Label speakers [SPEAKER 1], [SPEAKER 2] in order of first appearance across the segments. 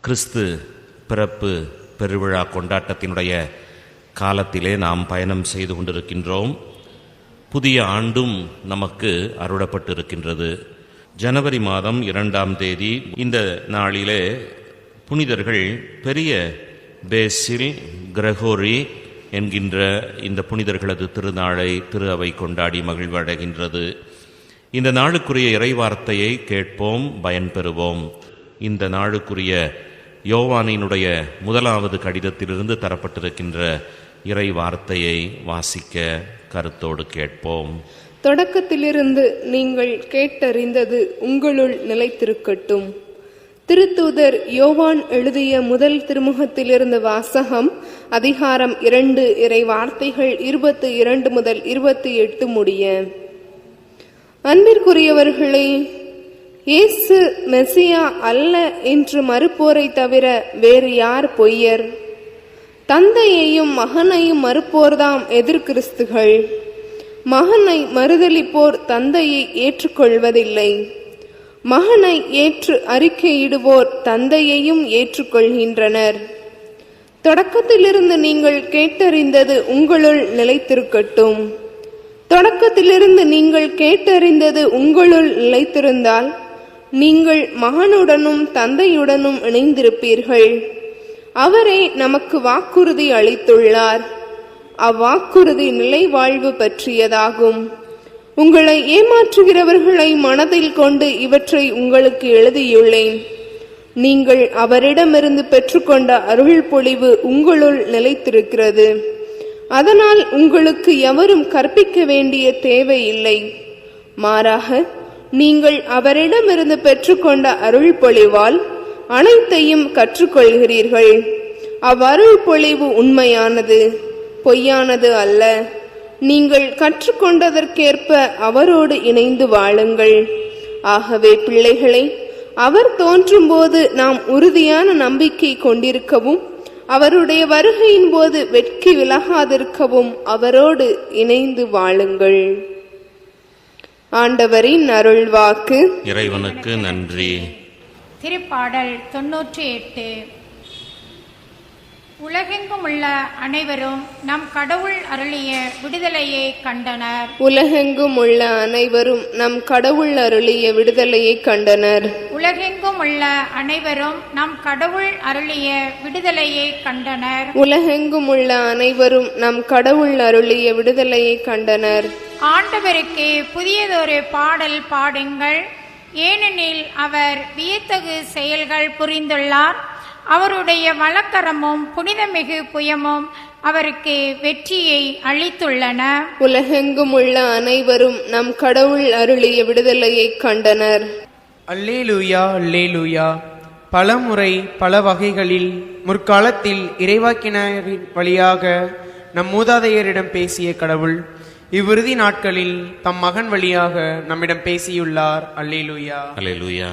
[SPEAKER 1] கிறிஸ்து பிறப்பு பெருவிழா கொண்டாட்டத்தினுடைய காலத்திலே நாம் பயணம் செய்து கொண்டிருக்கின்றோம். புதிய ஆண்டும் நமக்கு அருளப்பட்டிருக்கின்றது. ஜனவரி மாதம் இரண்டாம் தேதி இந்த நாளிலே புனிதர்கள் பெரிய பேசில் கிரகோரி என்கின்ற இந்த புனிதர்களது திருநாளை திரு அவை கொண்டாடி மகிழ்வடைகின்றது. இந்த நாளுக்குரிய இறைவார்த்தையை கேட்போம் பயன்பெறுவோம். இந்த நாளுக்குரிய யோவானினுடைய முதலாவது கடிதத்திலிருந்து தரப்பட்டிருக்கின்ற இறை வார்த்தையை வாசிக்க கருத்தோடு கேட்போம்.
[SPEAKER 2] தொடக்கத்திலிருந்து நீங்கள் கேட்டறிந்தது உங்களுள் நிலைத்திருக்கட்டும். திருத்தூதர் யோவான் எழுதிய முதல் திருமுகத்திலிருந்து வாசகம் அதிகாரம் இரண்டு இறை வார்த்தைகள் இருபத்தி இரண்டு முதல் இருபத்தி எட்டு முடிய. அன்பிற்குரியவர்களே இயேசு மெசியா அல்ல என்று மறுப்போரை தவிர வேறு யார் பொய்யர்? தந்தையையும் மகனையும் மறுப்போர்தாம் எதிர்கிறிஸ்துகள். மகனை மறுதளிப்போர் தந்தையை ஏற்றுக்கொள்வதில்லை. மகனை ஏற்று அறிக்கையிடுவோர் தந்தையையும் ஏற்றுக்கொள்கின்றனர். தொடக்கத்திலிருந்து நீங்கள் கேட்டறிந்தது உங்களுள் நிலைத்திருக்கட்டும். தொடக்கத்திலிருந்து நீங்கள் கேட்டறிந்தது உங்களுள் நிலைத்திருந்தால் நீங்கள் மகனுடனும் தந்தையுடனும் இணைந்திருப்பீர்கள். அவரே நமக்கு வாக்குறுதி அளித்துள்ளார். அவ்வாக்குறுதி நிலை வாழ்வு பற்றியதாகும். உங்களை ஏமாற்றுகிறவர்களை மனதில் கொண்டு இவற்றை உங்களுக்கு எழுதியுள்ளேன். நீங்கள் அவரிடமிருந்து பெற்றுக்கொண்ட அருள் பொழிவு உங்களுள் நிலைத்திருக்கிறது. அதனால் உங்களுக்கு எவரும் கற்பிக்க வேண்டிய தேவையில்லை. மாறாக நீங்கள் அவரிடமிருந்து பெற்றுக்கொண்ட அருள் பொழிவால் அனைத்தையும் கற்றுக்கொள்கிறீர்கள். அவ்வருள் பொழிவு உண்மையானது பொய்யானது அல்ல. நீங்கள் கற்றுக்கொண்டதற்கேற்ப அவரோடு இணைந்து வாழுங்கள். ஆகவே பிள்ளைகளை அவர் தோன்றும்போது நாம் உறுதியான நம்பிக்கை கொண்டிருக்கவும் அவருடைய வருகையின் போது வெட்கி விலகாதிருக்கவும் அவரோடு இணைந்து வாழுங்கள். ஆண்டவரின் அருள்வாக்கு.
[SPEAKER 1] இறைவனுக்கு நன்றி.
[SPEAKER 3] திருப்பாடல் தொன்னூற்றி எட்டு உலகெங்கும் உள்ள அனைவரும் நம் கடவுள் அருளிய விடுதலையை கண்டனர்.
[SPEAKER 2] உலகெங்கும் உள்ள அனைவரும் நம் கடவுள் அருளிய விடுதலையை கண்டனர்.
[SPEAKER 3] உலகெங்கும் உள்ள அனைவரும் நம் கடவுள் அருளிய விடுதலையை கண்டனர்.
[SPEAKER 2] உலகெங்கும் உள்ள அனைவரும் நம் கடவுள் அருளிய விடுதலையை கண்டனர்.
[SPEAKER 3] ஆண்டவருக்கு புதியதொரு பாடல் பாடுங்கள். ஏனெனில் அவர் வியத்தகு செயல்கள் புரிந்துள்ளார். அவருடைய வழக்கரமும் புனிதமிகு புயமும் அவருக்கு வெற்றியை அளித்துள்ளன.
[SPEAKER 2] உலகெங்கும் உள்ள அனைவரும் நம் கடவுள் அருளிய விடுதலையை கண்டனர்.
[SPEAKER 4] அல்லேலூயா அல்லேலூயா. பல முறை பல வகைகளில் முற்காலத்தில் இறைவாக்கினரின் வழியாக நம் மூதாதையரிடம் பேசிய கடவுள் இவ்விறுதி நாட்களில் தம் மகன் வழியாக நம்மிடம் பேசியுள்ளார். அல்லேலூயா.
[SPEAKER 1] அல்லேலூயா.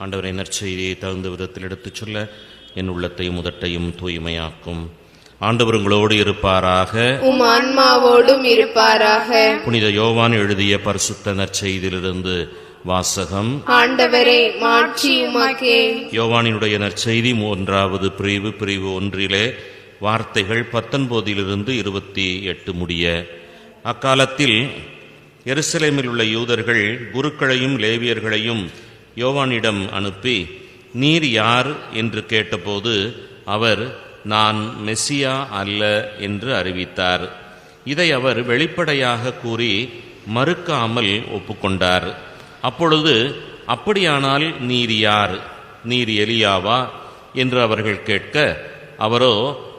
[SPEAKER 1] ஆண்டவரை நற்செய்தியை தகுந்த விதத்தில் எடுத்துச் சொல்ல என் உள்ளத்தையும் உதட்டையும் தூய்மையாக்கும். ஆண்டவர் உங்களோடு இருப்பாராக.
[SPEAKER 2] உம் ஆன்மாவோடும் இருப்பாராக.
[SPEAKER 1] புனித யோவான் எழுதிய பரிசுத்த நற்செய்தியிலிருந்து வாசகம்.
[SPEAKER 2] ஆண்டவரே மாட்சி உமக்கே.
[SPEAKER 1] யோவானினுடைய நற்செய்தி மூன்றாவது பிரிவு பிரிவு ஒன்றிலே வார்த்தைகள் பத்தொன்பதிலிருந்து இருபத்தி எட்டு முடிய. அக்காலத்தில் எருசலேமில் உள்ள யூதர்கள் குருக்களையும் லேவியர்களையும் யோவானிடம் அனுப்பி நீர் யார்? என்று கேட்டபோது அவர் நான் மெஸ்ஸியா அல்ல என்று அறிவித்தார். இதை அவர் வெளிப்படையாக கூறி மறுக்காமல் ஒப்புக்கொண்டார். அப்பொழுது அப்படியானால் நீர் யார்? நீர் எலியாவா? என்று அவர்கள் கேட்க அவரோ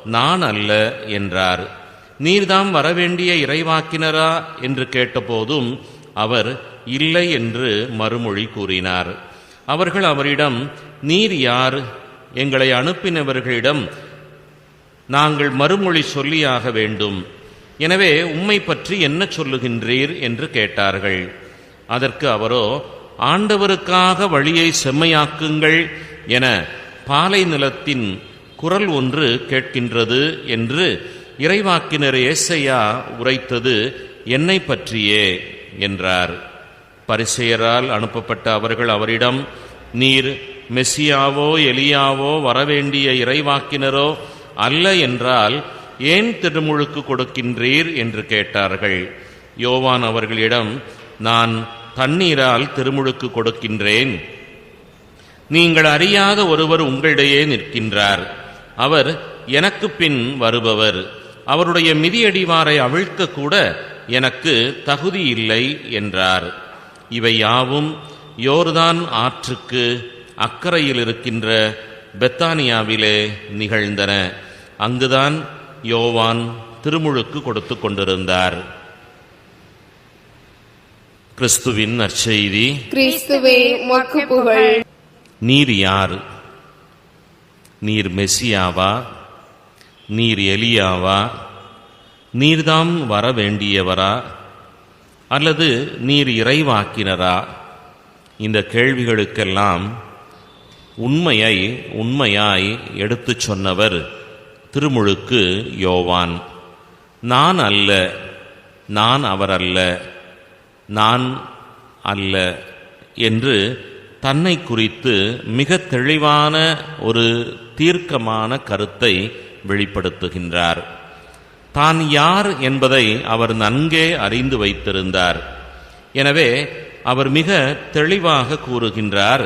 [SPEAKER 1] நான் அல்ல என்றார். நீர்தாம் வரவேண்டிய இறைவாக்கினரா என்று கேட்டபோதும் அவர் இல்லை என்று மறுமொழி கூறினார். அவர்கள் அவரிடம் நீர் யார்? எங்களை அனுப்பினவர்களிடம் நாங்கள் மறுமொழி சொல்லியாக வேண்டும். எனவே உம்மை பற்றி என்ன சொல்லுகின்றீர்? என்று கேட்டார்கள். அதற்கு அவரோ ஆண்டவருக்காக வழியை செம்மையாக்குங்கள் என பாலை நிலத்தின் குரல் ஒன்று கேட்கின்றது என்று இறைவாக்கினர் ஏசையா உரைத்தது என்னை பற்றியே? என்றார். பரிசெயரால் அனுப்பப்பட்ட அவர்கள் அவரிடம் நீர் மெஸ்ஸியாவோ எலியாவோ வரவேண்டிய இறைவாக்கினரோ அல்ல என்றால் ஏன் திருமுழுக்கு கொடுக்கின்றீர்? என்று கேட்டார்கள். யோவான் அவர்களிடம் நான் தண்ணீரால் திருமுழுக்கு கொடுக்கின்றேன். நீங்கள் அறியாத ஒருவர் உங்களிடையே நிற்கின்றார். அவர் எனக்கு பின் வருபவர். அவருடைய மிதியடிவாரை அவிழ்க்க கூட எனக்கு தகுதி இல்லை என்றார். இவை யாவும் யோர்தான் ஆற்றுக்கு அக்கறையில் இருக்கின்ற பெத்தானியாவிலே நிகழ்ந்தன. அங்குதான் யோவான் திருமுழுக்கு கொடுத்து கொண்டிருந்தார். கிறிஸ்துவின் நற்செய்தி.
[SPEAKER 2] கிறிஸ்துவே உமக்கு புகழ்.
[SPEAKER 1] நீர் யார்? நீர் மெசியாவா? நீர் எலியாவா நீர்தாம் வர வேண்டியவரா அல்லது நீர் இறைவாக்கினரா? இந்த கேள்விகளுக்கெல்லாம் உண்மையை உண்மையாய் எடுத்துச் சொன்னவர் திருமுழுக்கு யோவான். நான் அல்ல நான் அவர் அல்ல நான் அல்ல என்று தன்னை குறித்து மிக தெளிவான ஒரு தீர்க்கமான கருத்தை வெளிப்படுத்துகின்றார். தான் யார் என்பதை அவர் நன்கே அறிந்து வைத்திருந்தார். எனவே அவர் மிக தெளிவாக கூறுகின்றார்.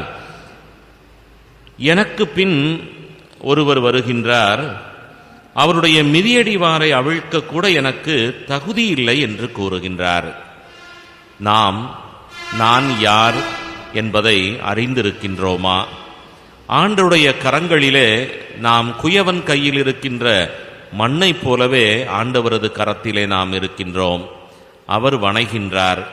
[SPEAKER 1] எனக்கு பின் ஒருவர் வருகின்றார். அவருடைய மிதியடிவாரை அவிழ்க்க கூட எனக்கு தகுதி இல்லை என்று கூறுகின்றார். நாம் நான் யார் என்பதை அறிந்திருக்கின்றோமா? ஆண்டருடைய கரங்களிலே நாம் குயவன் கையில் இருக்கின்ற மண்ணைப் போலவே ஆண்டவரது கரத்திலே நாம் இருக்கின்றோம். அவர் வணைகின்றார்.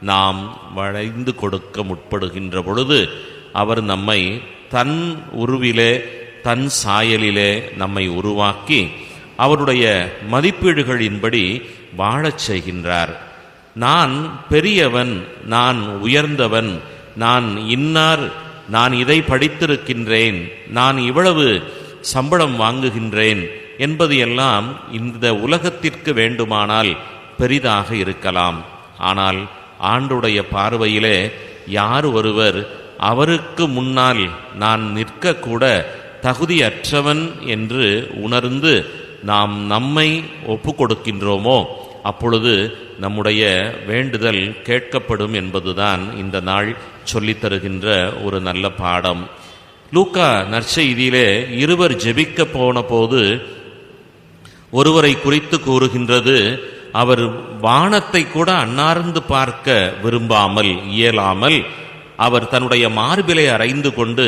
[SPEAKER 1] நாம் வளைந்து கொடுக்க முற்படுகின்ற பொழுது அவர் நம்மை தன் உருவிலே தன் சாயலிலே நம்மை உருவாக்கி அவருடைய மதிப்பீடுகளின்படி வாழச் செய்கின்றார். நான் பெரியவன் நான் உயர்ந்தவன் நான் இன்னார் நான் இதை படித்திருக்கின்றேன் நான் இவ்வளவு சம்பளம் வாங்குகின்றேன் என்பது எல்லாம் இந்த உலகத்திற்கு வேண்டுமானால் பெரிதாக இருக்கலாம். ஆனால் ஆண்டுடைய பார்வையிலே யார் ஒருவர் அவருக்கு முன்னால் நான் நிற்கக்கூட தகுதியற்றவன் என்று உணர்ந்து நாம் நம்மை ஒப்பு கொடுக்கின்றோமோ அப்பொழுது நம்முடைய வேண்டுதல் கேட்கப்படும் என்பதுதான் இந்த நாள் சொல்லித் தருகின்ற ஒரு நல்ல பாடம். லூக்கா நற்செய்தியிலே இருவர் ஜெபிக்க போன போது ஒருவரை குறித்து கூறுகின்றது அவர் வானத்தை கூட அன்னார்ந்து பார்க்க விரும்பாமல் இயலாமல் அவர் தன்னுடைய மார்பிலை அறைந்து கொண்டு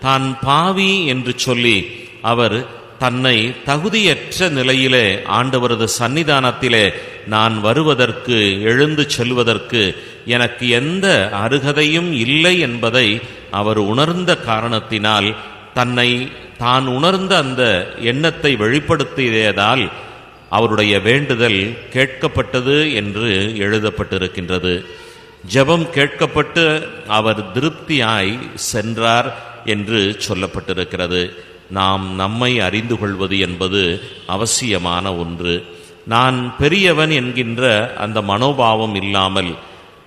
[SPEAKER 1] தான் பாவி என்று சொல்லி அவர் தன்னை தகுதியற்ற நிலையிலே ஆண்டவரது சன்னிதானத்திலே நான் வருவதற்கு எழுந்து செல்வதற்கு எனக்கு எந்த அருகதையும் இல்லை என்பதை அவர் உணர்ந்த காரணத்தினால் தன்னை தான் உணர்ந்த அந்த எண்ணத்தை வெளிப்படுத்தியதால் அவருடைய வேண்டுதல் கேட்கப்பட்டது என்று எழுதப்பட்டிருக்கின்றது. ஜெபம் கேட்கப்பட்டு அவர் திருப்தியாய் சென்றார் என்று சொல்லப்பட்டிருக்கிறது. நாம் நம்மை அறிந்து கொள்வது என்பது அவசியமான ஒன்று. நான் பெரியவன் என்கின்ற அந்த மனோபாவம் இல்லாமல்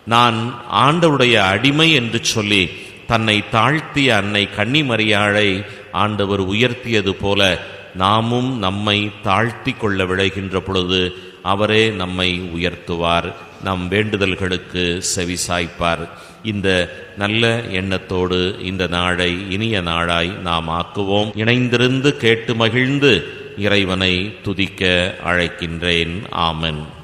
[SPEAKER 1] நான் ஆண்டவருடைய அடிமை என்று சொல்லி தன்னை தாழ்த்திய அன்னை கன்னிமரியாளை ஆண்டவர் உயர்த்தியது போல நாமும் நம்மை தாழ்த்தி கொள்ள விளைகின்ற பொழுது அவரே நம்மை உயர்த்துவார். நம் வேண்டுதல்களுக்கு செவிசாய்ப்பார். இந்த நல்ல எண்ணத்தோடு இந்த நாளை இனிய நாளாய் நாம் ஆக்குவோம். இணைந்திருந்து கேட்டு மகிழ்ந்து இறைவனை துதிக்க அழைக்கின்றேன். ஆமென்.